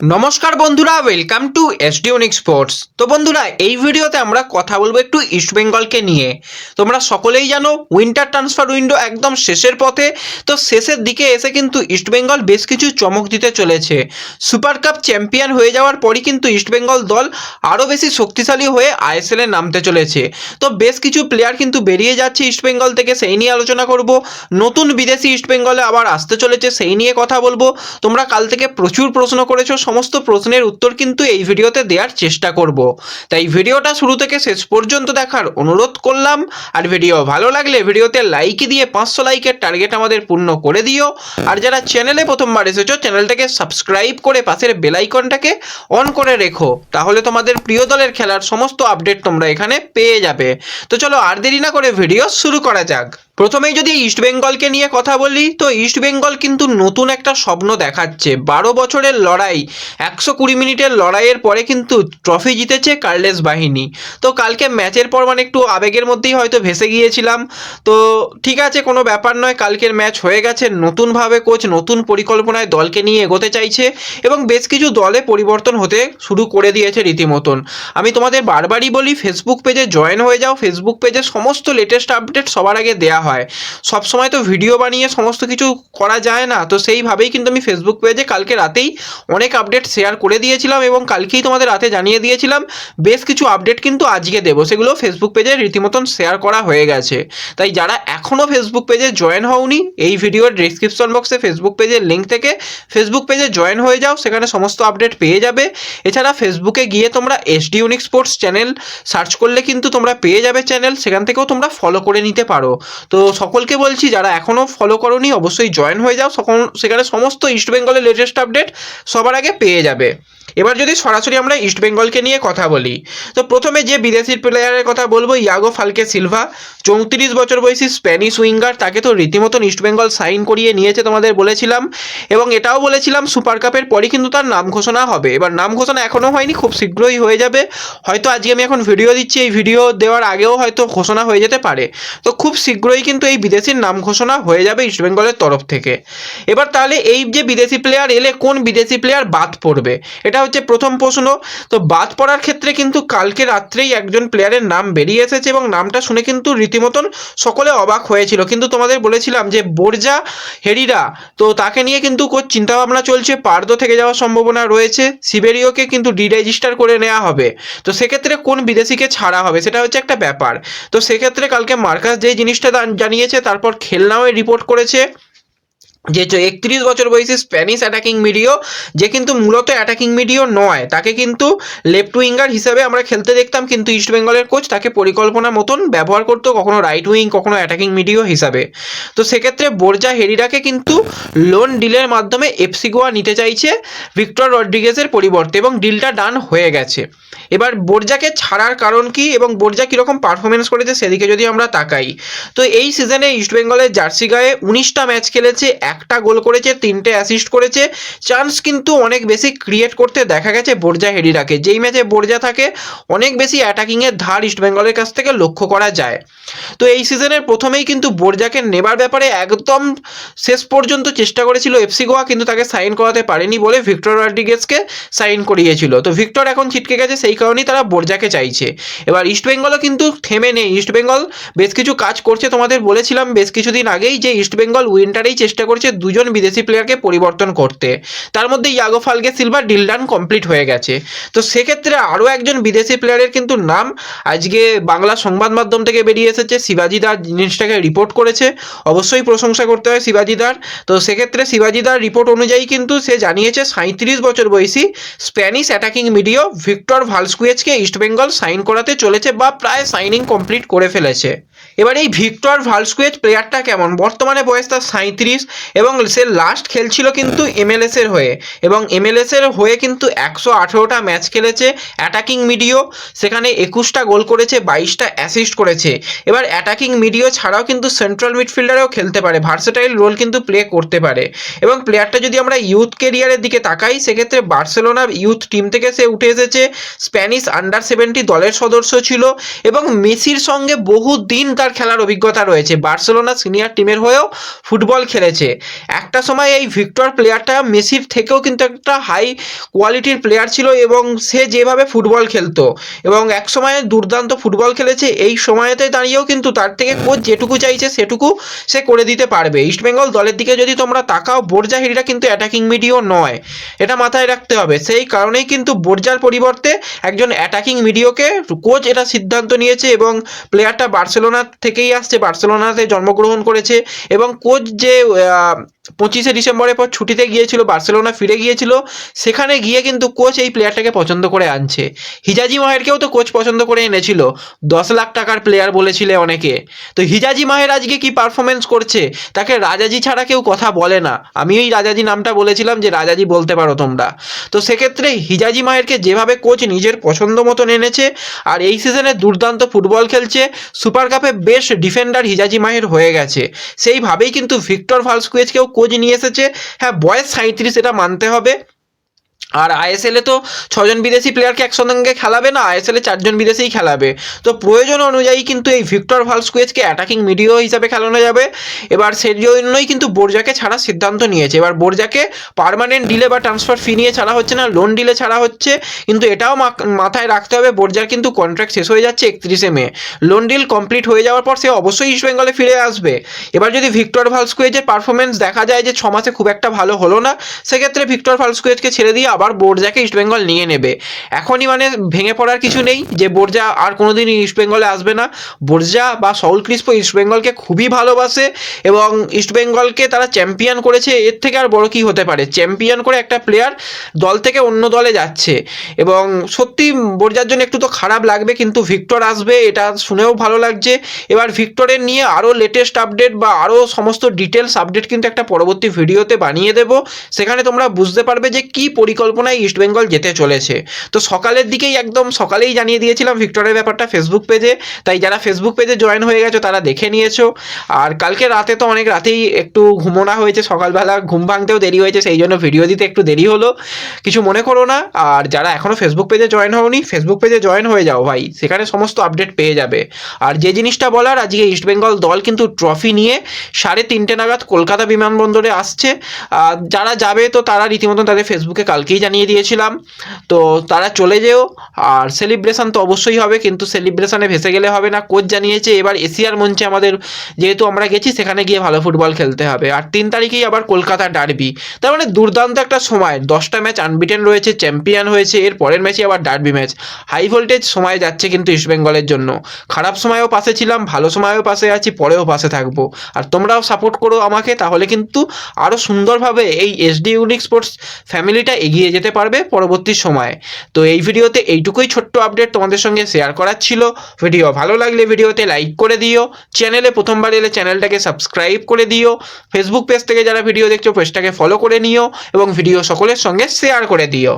নমস্কার বন্ধুরা welcome two এসডিওনিক sports তো বন্ধুরা, এই ভিডিওতে আমরা কথা বলব একটু ইস্টবেঙ্গলকে নিয়ে। তোমরা সকলেই জানো উইন্টার ট্রান্সফার উইন্ডো একদম শেষের পথে। তো শেষের দিকে এসে কিন্তু ইস্টবেঙ্গল বেশ কিছু চমক দিতে চলেছে। সুপার কাপ চ্যাম্পিয়ন হয়ে যাওয়ার পরই কিন্তু ইস্টবেঙ্গল দল আরও বেশি শক্তিশালী হয়ে আইএসএলে নামতে চলেছে। তো বেশ কিছু প্লেয়ার কিন্তু বেরিয়ে যাচ্ছে ইস্টবেঙ্গল থেকে, সেই নিয়ে আলোচনা করব। নতুন বিদেশি ইস্টবেঙ্গলে আবার আসতে চলেছে, সেই নিয়ে কথা বলব। তোমরা কাল থেকে প্রচুর প্রশ্ন করেছ সমস্ত প্রশ্নের উত্তর কিন্তু এই ভিডিওতে দেওয়ার চেষ্টা করব। তাই ভিডিওটা শুরু থেকে শেষ পর্যন্ত দেখার অনুরোধ করলাম। আর ভিডিও ভালো লাগলে ভিডিওতে লাইক দিয়ে পাঁচশো লাইকের টার্গেট আমাদের পূর্ণ করে দিও। আর যারা চ্যানেলে প্রথমবার এসেছ চ্যানেলটাকে সাবস্ক্রাইব করে পাশের বেলাইকনটাকে অন করে রেখো। তাহলে তোমাদের প্রিয় দলের খেলার সমস্ত আপডেট তোমরা এখানে পেয়ে যাবে। তো চলো আর দেরি না করে ভিডিও শুরু করা যাক। প্রথমেই যদি ইস্ট বেঙ্গলকে নিয়ে কথা বলি, তো ইস্ট বেঙ্গল কিন্তু নতুন একটা স্বপ্ন দেখাচ্ছে। বারো বছরের লড়াই, একশো কুড়ি মিনিটের লড়াইয়ের পরে কিন্তু ট্রফি জিতেছে কার্লেস বাহিনী। তো কালকে ম্যাচের পর মানে একটু আবেগের মধ্যেই হয়তো ভেসে গিয়েছিলাম। তো ঠিক আছে, কোনো ব্যাপার নয়, কালকের ম্যাচ হয়ে গেছে, নতুনভাবে কোচ নতুন পরিকল্পনায় দলকে নিয়ে এগোতে চাইছে এবং বেশ কিছু দলে পরিবর্তন হতে শুরু করে দিয়েছে রীতিমতন। আমি তোমাদের বারবারই বলি ফেসবুক পেজে জয়েন হয়ে যাও ফেসবুক পেজে সমস্ত লেটেস্ট আপডেট সবার আগে দেওয়া হয়। সবসময় তো ভিডিও বানিয়ে সমস্ত কিছু করা যায় না। তো সেইভাবেই কিন্তু আমি ফেসবুক পেজে কালকে রাতেই অনেক আপডেট শেয়ার করে দিয়েছিলাম এবং কালকেই তোমাদের রাতে জানিয়ে দিয়েছিলাম, বেশ কিছু আপডেট কিন্তু আজকে দেবো। সেগুলো ফেসবুক পেজে রীতিমতন শেয়ার করা হয়ে গেছে। তাই যারা এখনও ফেসবুক পেজে জয়েন হওনি, এই ভিডিওর ডিসক্রিপশন বক্সে ফেসবুক পেজের লিঙ্ক থেকে ফেসবুক পেজে জয়েন হয়ে যাও, সেখানে সমস্ত আপডেট পেয়ে যাবে। এছাড়া ফেসবুকে গিয়ে তোমরা SD unique sports channel search করলে কিন্তু তোমরা পেয়ে যাবে চ্যানেল সেখান থেকেও তোমরা ফলো করে নিতে পারো। তো সকলকে বলছি, যারা এখনও ফলো করোনি, অবশ্যই জয়েন হয়ে যাও। সকল, সেখানে সমস্ত ইস্ট বেঙ্গলের লেটেস্ট আপডেট সবার আগে পেয়ে যাবে। এবার যদি সরাসরি আমরা ইস্ট বেঙ্গলকে নিয়ে কথা বলি, তো প্রথমে যে বিদেশি প্লেয়ারের কথা বলব ইয়াগো ফালকে সিলভা চৌত্রিশ বছর বয়সী স্প্যানিশ উইঙ্গার তাকে তো রীতিমতন ইস্ট বেঙ্গল সাইন করিয়ে নিয়েছে তোমাদের বলেছিলাম, এবং এটাও বলেছিলাম সুপার কাপের পরই কিন্তু তার নাম ঘোষণা হবে। এবার নাম ঘোষণা এখনও হয়নি, খুব শীঘ্রই হয়ে যাবে। হয়তো আজকে আমি এখন ভিডিও দিচ্ছি, এই ভিডিও দেওয়ার আগেও হয়তো ঘোষণা হয়ে যেতে পারে। তো খুব শীঘ্রই কিন্তু এই বিদেশির নাম ঘোষণা হয়ে যাবে ইস্ট বেঙ্গলের তরফ থেকে। এবার তাহলে এই যে বিদেশি প্লেয়ার এলে কোন বিদেশি প্লেয়ার বাদ পড়বে? এটা হচ্ছে প্রথম প্রশ্ন। তো বাদ পড়ার ক্ষেত্রে কিন্তু কালকে রাত্রেই একজন প্লেয়ারের নাম বেরিয়ে এসেছে এবং নামটা শুনে কিন্তু রীতিমতন সকলে অবাক হয়েছিল। কিন্তু তোমাদের বলেছিলাম যে বোরজা হেরিরা, তো তাকে নিয়ে কিন্তু কোচ চিন্তাভাবনা চলছে। পার্দো থেকে যাওয়ার সম্ভাবনা রয়েছে। সিবেরিওকে কিন্তু ডিরেজিস্টার করে নেওয়া হবে। তো সেক্ষেত্রে কোন বিদেশিকে ছাড়া হবে? সেটা হচ্ছে একটা ব্যাপার। তো সেক্ষেত্রে কালকে মার্কাস যেই জিনিসটা জানিয়েছে তারপর খেলনাও রিপোর্ট করেছে। যে একত্রিশ বছর বয়সী স্প্যানিশ অ্যাটাকিং মিডিও যে কিন্তু মূলত অ্যাটাকিং মিডিও নয়। তাকে কিন্তু লেফট উইঙ্গার হিসাবে আমরা খেলতে দেখতাম, কিন্তু ইস্ট বেঙ্গলের কোচ তাকে পরিকল্পনা মতন ব্যবহার করতো কখনো রাইট উইং কখনো অ্যাটাকিং মিডিও হিসাবে। তো সেক্ষেত্রে বোরজা হেরিরাকে কিন্তু লোন ডিলের মাধ্যমে এফসি গোয়া নিতে চাইছে ভিক্টর রড্রিগেজের পরিবর্তে এবং ডিলটা ডান হয়ে গেছে। এবার বোরজাকে ছাড়ার কারণ কি এবং বোরজা কীরকম পারফরমেন্স করেছে সেদিকে যদি আমরা তাকাই, তো এই সিজনে ইস্টবেঙ্গলের জার্সি গায়ে উনিশটা ম্যাচ খেলেছে একটা গোল করেছে, তিনটে অ্যাসিস্ট করেছে। চান্স কিন্তু অনেক বেশি ক্রিয়েট করতে দেখা গেছে বোরজা হেডিরাকে যেই ম্যাচে বোরজা থাকে, অনেক বেশি অ্যাটাকিংয়ের ধার ইস্টবেঙ্গলের কাছ থেকে লক্ষ্য করা যায়। তো এই সিজনের প্রথমেই কিন্তু বোরজাকে নেবার ব্যাপারে একদম শেষ পর্যন্ত চেষ্টা করেছিল এফসি গোয়া কিন্তু তাকে সাইন করাতে পারেনি বলে ভিক্টর রড্রিগেজকে সাইন করিয়েছিল। তো ভিক্টর এখন ছিটকে গেছে, সেই কারণেই তারা বোরজাকে চাইছে। এবার ইস্টবেঙ্গলও কিন্তু থেমে নেই। ইস্টবেঙ্গল বেশ কিছু কাজ করছে, তোমাদের বলেছিলাম বেশ কিছুদিন আগেই যে ইস্টবেঙ্গল উইন্টারেই চেষ্টা করছে দুজন বিদেশি প্লেয়ারকে পরিবর্তন করতে। তার মধ্যে ইয়াগো ফালকে সিলভার ডিলডান কমপ্লিট হয়ে গেছে। তো সেক্ষেত্রে আরও একজন বিদেশি প্লেয়ারের কিন্তু নাম আজকে বাংলা সংবাদ মাধ্যম থেকে বেরিয়ে এসেছে। শিবাজিদার জিনিসটাকে রিপোর্ট করেছে। অবশ্যই প্রশংসা করতে হয় শিবাজি দার। তো সেক্ষেত্রে শিবাজি দার রিপোর্ট অনুযায়ী কিন্তু সে জানিয়েছে সাঁত্রিশ বছর বয়সী স্প্যানিশ অ্যাটাকিং মিডিও ভিক্টর ভালস্কুয়েজকে ইস্টবেঙ্গল সাইন করাতে চলেছে বা প্রায় সাইনিং কমপ্লিট করে ফেলেছে। এবার এই ভিক্টর ভালস্কুয়েজ প্লেয়ারটা কেমন? বর্তমানে বয়স তার সাঁত্রিশ এবং সে লাস্ট খেলছিল কিন্তু এমএলএস এর হয়ে। এবং এমএলএস এর হয়ে কিন্তু একশো আঠেরোটা ম্যাচ খেলেছে অ্যাটাকিং মিডিও সেখানে একুশটা গোল করেছে, বাইশটা অ্যাসিস্ট করেছে। এবার অ্যাটাকিং মিডিও ছাড়াও কিন্তু সেন্ট্রাল মিডফিল্ডারেও খেলতে পারে। ভার্সেটাইল রোল কিন্তু প্লে করতে পারে। এবং প্লেয়ারটা যদি আমরা ইউথ কেরিয়ারের দিকে তাকাই, সেক্ষেত্রে বার্সেলোনার ইউথ টিম থেকে সে উঠে এসেছে। স্প্যানিশ আন্ডার সেভেন্টি দলের সদস্য ছিল। এবং মেসির সঙ্গে বহু দিন তার খেলার অভিজ্ঞতা রয়েছে। বার্সেলোনা সিনিয়র টিমের হয়েও ফুটবল খেলেছে। একটা সময় এই ভিক্টর প্লেয়ারটা মেসির থেকেও কিন্তু একটা হাই কোয়ালিটির প্লেয়ার ছিল এবং সে যেভাবে ফুটবল খেলতো এবং এক সময় দুর্দান্ত ফুটবল খেলেছে, এই সময়তে দাঁড়িয়েও কিন্তু তার থেকে কোচ যেটুকু চাইছে সেটুকু সে করে দিতে পারবে। ইস্টবেঙ্গল দলের দিকে যদি তোমরা তাকাও, বোরজাহিরিরা কিন্তু অ্যাটাকিং মিডিও নয়। এটা মাথায় রাখতে হবে। সেই কারণেই কিন্তু বোরজার পরিবর্তে একজন অ্যাটাকিং মিডিওকে কোচ এটা সিদ্ধান্ত নিয়েছে এবং প্লেয়ারটা বার্সেলোনা থেকেই আসছে। বার্সেলোনাতে জন্মগ্রহণ করেছে এবং কোচ যে পঁচিশে ডিসেম্বরের পর ছুটিতে গিয়েছিল, বার্সেলোনা ফিরে গিয়েছিল, সেখানে গিয়ে কিন্তু কোচ এই প্লেয়ারটাকে পছন্দ করে আনছে। হিজাজি মাহেরকেও তো কোচ পছন্দ করে এনেছিল। দশ লাখ টাকার প্লেয়ার বলেছিলে অনেকে। তো হিজাজি মাহের আজকে কি পারফরমেন্স করছে? তাকে রাজাজি ছাড়া কেউ কথা বলে না। আমি ওই রাজাজি নামটা বলেছিলাম যে, রাজাজি বলতে পারো তোমরা। তো সেক্ষেত্রে হিজাজি মাহেরকে যেভাবে কোচ নিজের পছন্দ মতন এনেছে, আর এই সিজনে দুর্দান্ত ফুটবল খেলছে সুপার কাপে বেশ ডিফেন্ডার হিজাজি মাহির হয়ে গেছে। সেইভাবেই কিন্তু ভিক্টর ভালস্কুয়েজকেও কোচ নিয়ে এসেছে। হ্যাঁ বয়স সাঁত্রিশ এটা মানতে হবে। আর আইএসএলে তো ছজন বিদেশি প্লেয়ারকে একসঙ্গে খেলাবে না আইএসএলে চারজন বিদেশিই খেলাবে। তো প্রয়োজন অনুযায়ী কিন্তু এই ভিক্টর ভালস্কুয়েজকে অ্যাটাকিং মিডিও হিসাবে খেলানো যাবে। এবার সেই জন্যই কিন্তু বোরজাকে ছাড়ার সিদ্ধান্ত নিয়েছে। এবার বোরজাকে পার্মানেন্ট ডিলে বা ট্রান্সফার ফি নিয়ে ছাড়া হচ্ছে না লোন ডিলে ছাড়া হচ্ছে। কিন্তু এটাও মাথায় রাখতে হবে, বোরজার কিন্তু কন্ট্রাক্ট শেষ হয়ে যাচ্ছে একত্রিশে মে। লোন ডিল কমপ্লিট হয়ে যাওয়ার পর সে অবশ্যই ইস্ট বেঙ্গলে ফিরে আসবে। এবার যদি ভিক্টর ভালস্কুয়েজের পারফরমেন্স দেখা যায় যে ছ মাসে খুব একটা ভালো হলো না, সেক্ষেত্রে ভিক্টর ভালস্কুয়েজকে ছেড়ে দিয়ে আবার বোরজাকে ইস্টবেঙ্গল নিয়ে নেবে। এখনই মানে ভেঙে পড়ার কিছু নেই যে বোরজা আর কোনোদিন ইস্টবেঙ্গলে আসবে না। বোরজা বা সউল ক্রিস্পো ইস্টবেঙ্গলকে খুবই ভালোবাসে এবং ইস্টবেঙ্গলকে তারা চ্যাম্পিয়ন করেছে। এর থেকে আর বড় কি হতে পারে? চ্যাম্পিয়ন করে একটা প্লেয়ার দল থেকে অন্য দলে যাচ্ছে। এবং সত্যি বোর্জার জন্য একটু তো খারাপ লাগবে, কিন্তু ভিক্টর আসবে, এটা শুনেও ভালো লাগছে। এবার ভিক্টরের নিয়ে আরও লেটেস্ট আপডেট বা আরও সমস্ত ডিটেলস আপডেট কিন্তু একটা পরবর্তী ভিডিওতে বানিয়ে দেব। সেখানে তোমরা বুঝতে পারবে যে কি পরিকল্পনায় ইস্টবেঙ্গল যেতে চলেছে। তো সকালের দিকেই একদম সকালেই জানিয়ে দিয়েছিলাম ভিক্টরের ব্যাপারটা ফেসবুক পেজে তাই যারা ফেসবুক পেজে জয়েন হয়ে গেছো, তারা দেখে নিয়েছো। আর কালকে রাতে তো অনেক রাতেই একটু ঘুমোনা হয়েছে, সকালবেলা ঘুম ভাঙতেও দেরি হয়েছে, সেই জন্য ভিডিও দিতে একটু দেরি হলো। কিছু মনে করো না, আর যারা এখনও ফেসবুক পেজে জয়েন হওনি ফেসবুক পেজে জয়েন হয়ে যাও ভাই, সেখানে সমস্ত আপডেট পেয়ে যাবে। আর যে জিনিসটা বলার, আজকে ইস্টবেঙ্গল দল কিন্তু ট্রফি নিয়ে সাড়ে তিনটে নাগাদ কলকাতা বিমানবন্দরে আসছে। যারা যাবে তো তারা রীতিমতো তাদের ফেসবুকে কালকেই জানিয়ে দিয়েছিলাম। তো তারা চলে যেও। আর সেলিব্রেশন তো অবশ্যই হবে, কিন্তু সেলিব্রেশনে ভেসে গেলে হবে না। কোচ জানিয়েছে, এবার এশিয়ার মঞ্চে আমাদের যেহেতু আমরা গেছি, সেখানে গিয়ে ভালো ফুটবল খেলতে হবে। আর তিন তারিখেই আবার কলকাতা ডার্বি তার মানে দুর্দান্ত একটা সময়। দশটা ম্যাচ আনবিটেন রয়েছে চ্যাম্পিয়ন হয়েছে, এর পরের ম্যাচে আবার ডার্বি ম্যাচ হাই ভোল্টেজ সময় যাচ্ছে কিন্তু ইস্টবেঙ্গলের জন্য। খারাপ সময়েও পাশে ছিলাম, ভালো সময়েও পাশে আছি, পরেও পাশে থাকব। আর তোমরাও সাপোর্ট করো আমাকে, তাহলে কিন্তু আরও সুন্দরভাবে এই এসডি ইউনিক স্পোর্টস ফ্যামিলিটা এগিয়ে যেতে পারবে পরবর্তী সময়ে। তো এই ভিডিওতে এইটুকুই ছোট্ট আপডেট তোমাদের সঙ্গে শেয়ার করার ছিল। ভিডিও ভালো লাগলে ভিডিওতে লাইক করে দিও। চ্যানেলে প্রথমবার এলে চ্যানেলটাকে সাবস্ক্রাইব করে দিও। ফেসবুক পেজ থেকে যারা ভিডিও দেখছ পেজটাকে ফলো করে নিও এবং ভিডিও সকলের সঙ্গে শেয়ার করে দিও।